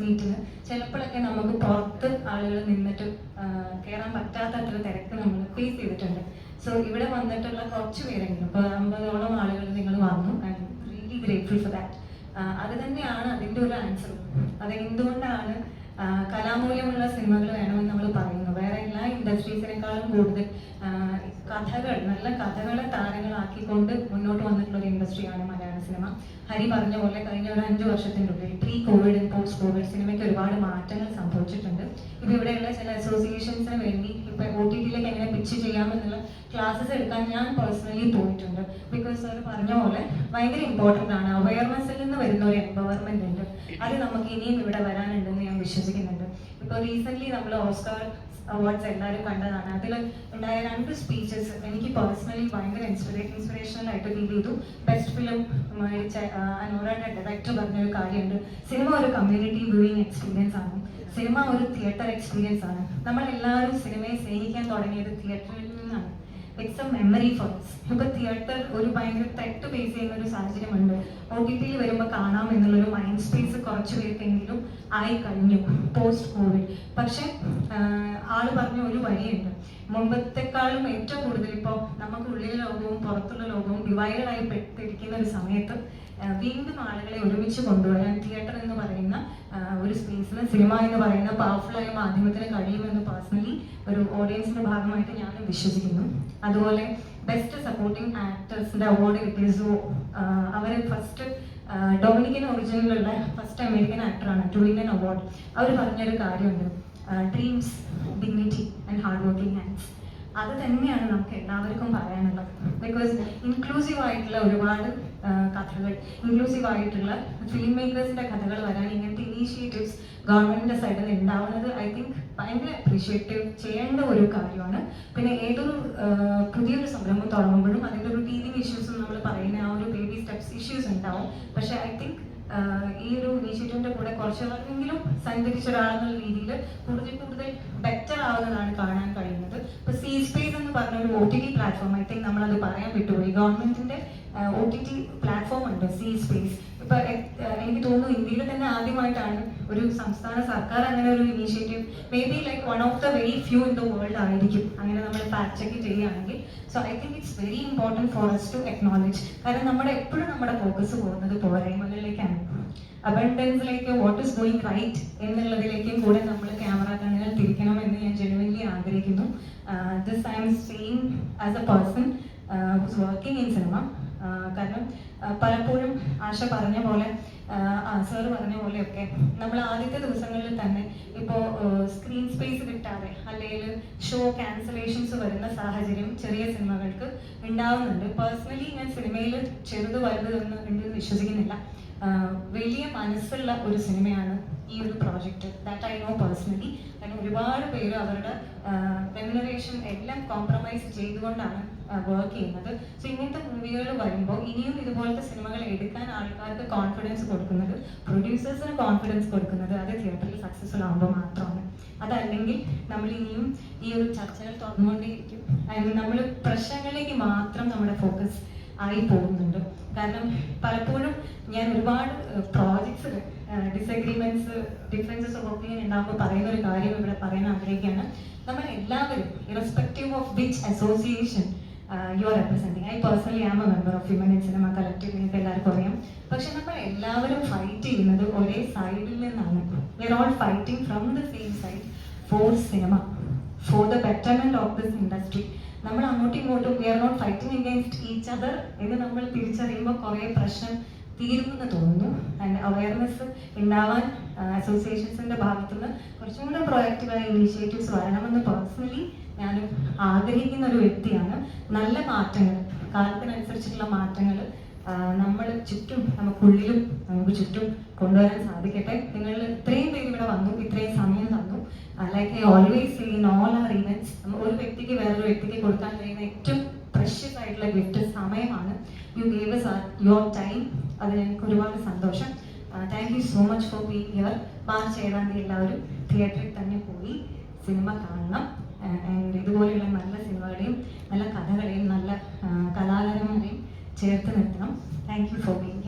മീറ്റിന് ചിലപ്പോഴൊക്കെ നമുക്ക് പുറത്ത് ആളുകൾ നിന്നിട്ട് കയറാൻ പറ്റാത്ത അത്ര തിരക്ക് നമ്മൾ ഫേസ് ചെയ്തിട്ടുണ്ട്. സോ ഇവിടെ വന്നിട്ടുള്ള കുറച്ച് പേരെങ്കിലും ഇപ്പോൾ അമ്പതോളം ആളുകൾ നിങ്ങൾ വന്നു. റിയലി ഗ്രേറ്റ്ഫുൾ ഫോർ ദാറ്റ് അത് തന്നെയാണ് അതിന്റെ ഒരു ആൻസർ അത് എന്തുകൊണ്ടാണ് കലാമൂല്യമുള്ള സിനിമകൾ വേണമെന്ന് നമ്മൾ പറയുന്നു വേറെ എല്ലാ ഇൻഡസ്ട്രീസിനേക്കാളും കൂടുതൽ കഥകൾ നല്ല കഥകളെ താരങ്ങളാക്കിക്കൊണ്ട് മുന്നോട്ട് വന്നിട്ടുള്ള ഒരു ഇൻഡസ്ട്രിയാണ് മലയാള സിനിമ. ഹരി പറഞ്ഞ പോലെ കഴിഞ്ഞ ഒരു അഞ്ച് വർഷത്തിനുള്ളിൽ പ്രീ കോവിഡ് പോസ്റ്റ് കോവിഡ് സിനിമയ്ക്ക് ഒരുപാട് മാറ്റങ്ങൾ സംഭവിച്ചിട്ടുണ്ട്. ഇപ്പൊ ഇവിടെയുള്ള ചില അസോസിയേഷൻസിന് വേണ്ടി ഇപ്പൊ ഒ ടി ടിയിലേക്ക് എങ്ങനെ പിച്ച് ചെയ്യാമെന്നുള്ള ക്ലാസ്സസ് എടുക്കാൻ ഞാൻ പേഴ്സണലി പോയിട്ടുണ്ട്. ബിക്കോസ് സാർ പറഞ്ഞ പോലെ ഭയങ്കര ഇമ്പോർട്ടന്റ് ആണ്. അവയർനെസ്സിൽ നിന്ന് വരുന്ന ഒരു എംപവർമെന്റ് ഉണ്ട്. അത് നമുക്ക് ഇനിയും ഇവിടെ വരാനുണ്ടെന്ന് ഞാൻ വിശ്വസിക്കുന്നുണ്ട്. ഇപ്പൊ റീസെന്റ് നമ്മൾ ഓസ്കാർ അവാർഡ്സ് എല്ലാവരും കണ്ടതാണ്. അതിൽ ഉണ്ടായ രണ്ട് സ്പീച്ചസ് എനിക്ക് പേഴ്സണലി ഭയങ്കര ഇൻസ്പിറേ ഇൻസ്പിറേഷണൽ ആയിട്ട് ഫീൽ ചെയ്തു. ബെസ്റ്റ് ഫിലിം അനോറയുടെ ഡയറക്ടർ പറഞ്ഞൊരു കാര്യമുണ്ട്. സിനിമ ഒരു കമ്മ്യൂണിറ്റി വ്യൂയിങ് എക്സ്പീരിയൻസ് ആണ്. സിനിമ ഒരു തിയേറ്റർ എക്സ്പീരിയൻസ് ആണ്. നമ്മൾ എല്ലാവരും സിനിമയെ സ്നേഹിക്കാൻ തുടങ്ങിയത് തിയേറ്ററിൽ നിന്നാണ്. It's a memory for us. ഇപ്പൊ തിയേറ്റർ ഒരു ഭയങ്കര തെറ്റ് ഫേസ് ചെയ്യുന്ന ഒരു സാഹചര്യമുണ്ട്. ഒ ടി ടിയിൽ വരുമ്പോൾ കാണാം എന്നുള്ളൊരു മൈൻഡ് സ്പേസ് കുറച്ച് പേർക്കെങ്കിലും ആയി കഴിഞ്ഞു പോസ്റ്റ് കോവിഡ് പക്ഷെ ആൾ പറഞ്ഞ ഒരു വഴിയുണ്ട് മുമ്പത്തെക്കാളും ഏറ്റവും കൂടുതൽ ഇപ്പോൾ നമുക്ക് ഉള്ളിലെ ലോകവും പുറത്തുള്ള ലോകവും ഡിവൈഡഡ് ആയി പെട്ടിരിക്കുന്ന ഒരു സമയത്ത് വീണ്ടും ആളുകളെ ഒരുമിച്ച് കൊണ്ടുവരാൻ തിയേറ്റർ എന്ന് പറയുന്ന ഒരു സ്പേസിന് സിനിമ എന്ന് പറയുന്ന പവർഫുൾ ആയ മാധ്യമത്തിന് കഴിയുമെന്ന് പേഴ്സണലി ഒരു ഓഡിയൻസിന്റെ ഭാഗമായിട്ട് ഞാൻ വിശ്വസിക്കുന്നു. അതുപോലെ ബെസ്റ്റ് സപ്പോർട്ടിംഗ് ആക്ടേഴ്സിന്റെ അവാർഡ് കിട്ടിയ സോ അവർ ഫസ്റ്റ് ഡൊമിനിക്കൻ ഒറിജിനിലുള്ള ഫസ്റ്റ് അമേരിക്കൻ ആക്ടറാണ് ടു വിൻ അവാർഡ് അവർ പറഞ്ഞൊരു കാര്യമുണ്ട്. Dreams dignity and hard working hands അത് തന്നെയാണ് നമുക്ക് എല്ലാവർക്കും പറയാനുള്ളത്. ബിക്കോസ് ഇൻക്ലൂസീവ് ആയിട്ടുള്ള ഒരുപാട് കഥകൾ ഇൻക്ലൂസീവ് ആയിട്ടുള്ള ഫിലിം മേക്കേഴ്സിന്റെ കഥകൾ വരാൻ ഇങ്ങനത്തെ ഇനീഷ്യേറ്റീവ്സ് ഗവൺമെന്റിന്റെ സൈഡിൽ നിന്ന് ഉണ്ടാവുന്നത് ഐ തിങ്ക് ഭയങ്കര അപ്രീഷിയേറ്റീവ് ചെയ്യേണ്ട ഒരു കാര്യമാണ്. പിന്നെ ഏതൊരു പുതിയൊരു സംരംഭം തുടങ്ങുമ്പോഴും അതിന്റെ ഒരു ടീലിംഗ് ഇഷ്യൂസും നമ്മൾ പറയുന്ന ആ ഒരു ബേബി ഇഷ്യൂസ് ഉണ്ടാവും. പക്ഷേ ഐ തിങ്ക് ഈ ഒരു ഇനീഷ്യേറ്റീവിന്റെ കൂടെ കുറച്ചെങ്കിലും സഞ്ചരിച്ച ഒരാളെന്നുള്ള രീതിയിൽ കൂടുതൽ കൂടുതൽ ബെറ്റർ ആവുന്നതാണ് കാണാൻ കഴിയുന്നത്. ഇപ്പൊ സി സ്പേസ് എന്ന് പറഞ്ഞ ഒരു O T T platform I think നമ്മളത് പറയാൻ വിട്ടുപോയി ഗവൺമെന്റിന്റെ ഒ ടി ടി പ്ലാറ്റ്ഫോം ഉണ്ട് സി സ്പേസ് ഇപ്പൊ എനിക്ക് തോന്നുന്നു ഇന്ത്യയിൽ തന്നെ ആദ്യമായിട്ടാണ് ഒരു സംസ്ഥാന സർക്കാർ അങ്ങനെ ഒരു initiative may be like one of the very few in the world ആയിരിക്കും. അങ്ങനെ നമ്മൾ ഫാക്ട് ചെക്ക് ചെയ്യുകയാണെങ്കിൽ. So I think it's very important for us to acknowledge കാരണം നമ്മുടെ എപ്പോഴും നമ്മുടെ ഫോക്കസ് പോകുന്നത് പോരായ്മകളിലേക്കാണ്. അബണ്ടൻസിലേക്ക് വാട്ട് ഇസ് ഗോയിങ് റൈറ്റ് എന്നുള്ളതിലേക്കും കൂടെ നമ്മൾ ക്യാമറ കണ്ണുകൾ തിരിക്കണം എന്ന് ഞാൻ ജെനുവൻലി ആഗ്രഹിക്കുന്നു. This I'm same as a person working in cinema കാരണം പലപ്പോഴും ആശ പറഞ്ഞ പോലെ സാർ പറഞ്ഞ പോലെയൊക്കെ നമ്മൾ ആദ്യത്തെ ദിവസങ്ങളിൽ തന്നെ ഇപ്പോൾ സ്ക്രീൻ സ്പേസ് കിട്ടാതെ അല്ലെങ്കിൽ ഷോ ക്യാൻസലേഷൻസ് വരുന്ന സാഹചര്യം ചെറിയ സിനിമകൾക്ക് ഉണ്ടാവുന്നുണ്ട്. പേഴ്സണലി ഞാൻ സിനിമയിൽ ചെറുത് വലുത് എന്ന് വിശ്വസിക്കുന്നില്ല. വലിയ മനസ്സുള്ള ഒരു സിനിമയാണ് ഈ ഒരു project that I know personally കാരണം ഒരുപാട് പേര് അവരുടെ റെമ്യൂണറേഷൻ എല്ലാം കോംപ്രമൈസ് ചെയ്തുകൊണ്ടാണ് വർക്ക് ചെയ്യുന്നത്. സോ ഇങ്ങനത്തെ മൂവികൾ വരുമ്പോൾ ഇനിയും ഇതുപോലത്തെ സിനിമകൾ എടുക്കാൻ ആൾക്കാർക്ക് കോൺഫിഡൻസ് കൊടുക്കുന്നത് പ്രൊഡ്യൂസേഴ്സിന് കോൺഫിഡൻസ് കൊടുക്കുന്നത് അത് തിയേറ്ററിൽ സക്സസ്ഫുൾ ആകുമ്പോൾ മാത്രമാണ്. അതല്ലെങ്കിൽ നമ്മൾ ഇനിയും ഈ ഒരു ചർച്ചകൾ തുറന്നുകൊണ്ടേയിരിക്കും നമ്മൾ പ്രശ്നങ്ങളിലേക്ക് മാത്രം നമ്മുടെ ഫോക്കസ് ആയി പോകുന്നുണ്ട്. കാരണം പലപ്പോഴും ഞാൻ ഒരുപാട് projects disagreements differences of opinion ഉണ്ടാകുമ്പോൾ പറയുന്ന ഒരു കാര്യം ഇവിടെ പറയാൻ ആഗ്രഹിക്കുകയാണ്. നമ്മൾ എല്ലാവരും irrespective of which association you are representing I personally am a member of human cinema collective നിങ്ങൾക്ക് എല്ലാവർക്കും അറിയാം. പക്ഷെ നമ്മൾ എല്ലാവരും ഫൈറ്റ് ചെയ്യുന്നത് ഒരേ സൈഡിൽ നിന്നാണ്. We are all fighting from the same side for cinema for the betterment of this industry നമ്മൾ അങ്ങോട്ടും ഇങ്ങോട്ടും we are not fighting against each other എന്ന് നമ്മൾ തിരിച്ചറിയുമ്പോൾ കുറേ പ്രശ്നം തീരുമെന്ന് തോന്നുന്നു. ആൻഡ് അവയർനെസ് ഉണ്ടാവാൻ അസോസിയേഷൻസിന്റെ ഭാഗത്തുനിന്ന് കുറച്ചും കൂടെ പ്രൊയാക്റ്റീവായ ഇനീഷ്യേറ്റീവ്സ് വരണമെന്ന് പേഴ്സണലി ഞാൻ ആഗ്രഹിക്കുന്ന ഒരു വ്യക്തിയാണ്. നല്ല മാറ്റങ്ങൾ കാലത്തിനനുസരിച്ചിട്ടുള്ള മാറ്റങ്ങൾ നമ്മൾ ചുറ്റും നമുക്കുള്ളിലും നമുക്ക് ചുറ്റും കൊണ്ടുവരാൻ സാധിക്കട്ടെ. നിങ്ങൾ ഇത്രയും പേര് ഇവിടെ വന്നു ഇത്രയും സമയം തന്നു. Like I always in all our events ഒരു വേറൊരു വ്യക്തിക്ക് കൊടുക്കാൻ കഴിയുന്ന ഏറ്റവും പ്രഷ്യസ് ആയിട്ടുള്ള ഗിഫ്റ്റ് സമയമാണ്. യു ഗേവ് യുവർ ടൈം അതിന് എനിക്ക് ഒരുപാട് സന്തോഷം. Thank you so much for being here March ഏഴാം തീയതി എല്ലാവരും തിയേറ്ററിൽ തന്നെ പോയി സിനിമ കാണണം. ആൻഡ് ഇതുപോലെയുള്ള നല്ല സിനിമകളെയും നല്ല കഥകളെയും നല്ല ആ, കലാകാരന്മാരെയും ചേർത്ത് നിർത്തണം. Thank you for being